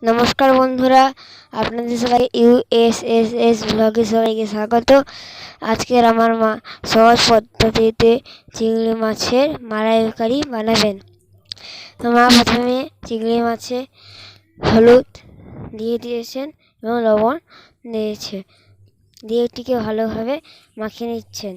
নমস্কার বন্ধুরা, আপনাদের সবাই ইউএসএসএস ব্লগে সবাইকে স্বাগত। আজকের আমার মা সহজ পদ্ধতিতে চিংড়ি মাছের মালাইকারি বানাবেন। মা প্রথমে চিংড়ি মাছে হলুদ দিয়ে দিয়েছেন এবং লবণ দিয়েছে। দিয়ে এটিকে ভালোভাবে মাখিয়ে নিচ্ছেন।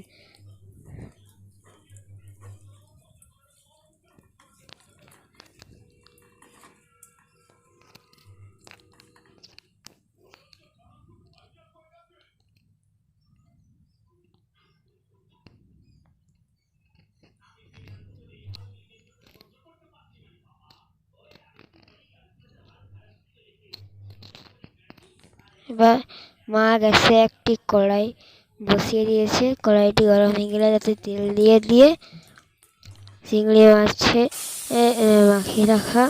এবার মা গ্যাসে একটি কড়াই বসিয়ে দিয়েছে। কড়াইটি গরম হয়ে গেলে যাতে তেল দিয়ে দিয়ে চিংড়ি মাছে মাখিয়ে রাখা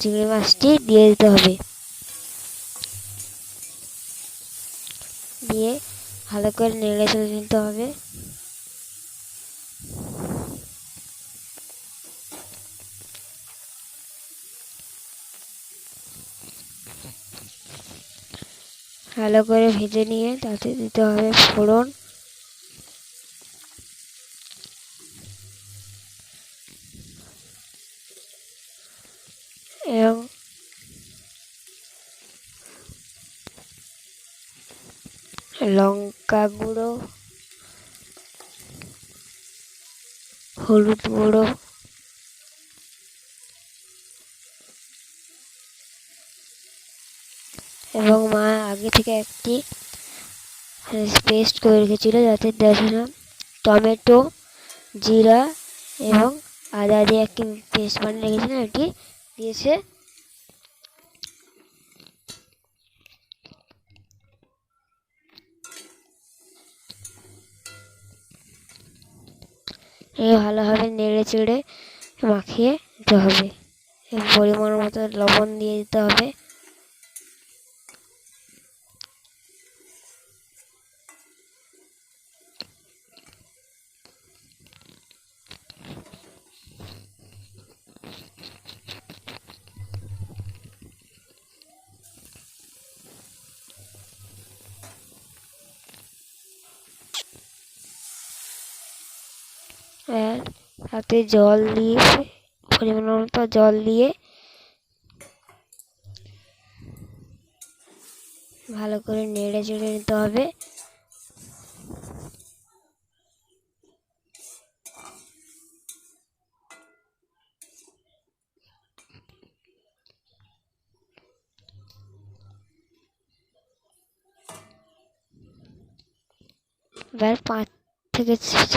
চিংড়ি মাছটি দিয়ে দিতে হবে। দিয়ে ভালো করে নেড়ে চলে নিতে হবে। ভালো করে ভেজে নিয়ে তাতে দিতে হবে ফোড়ন। এবং লঙ্কা গুঁড়ো, হলুদ গুঁড়ো, এবং মা আগে থেকে একটি পেস্ট করে রেখেছিল যাতে দেখানো টমেটো, জিরা এবং আদা দিয়ে একটি পেস্ট বানিয়ে রেখেছিলাম এটি দিয়েছে এই ভালোভাবে নেড়ে চেড়ে মাখিয়ে দিতে হবে। পরিমাণ মতো লবণ দিয়ে দিতে হবে। হাতে জল দিয়ে, পরিমাণ মতো জল দিয়ে ভালো করে নেড়ে চেড়ে নিতে হবে। এবার পাঁচ থেকে ছ,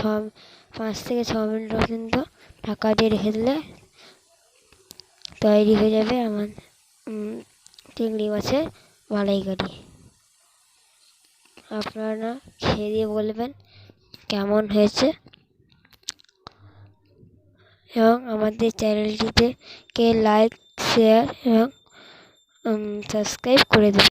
পাঁচ থেকে ছ মিনিট পর্যন্ত ঢাকা দিয়ে রেখে দিলে তৈরি হয়ে যাবে আমার চিংড়ি মাছের মালাইকারি। আপনারা খেয়ে দিয়ে বলবেন কেমন হয়েছে। এবং আমাদের চ্যানেলটিতে কে লাইক, শেয়ার এবং সাবস্ক্রাইব করে দেবেন।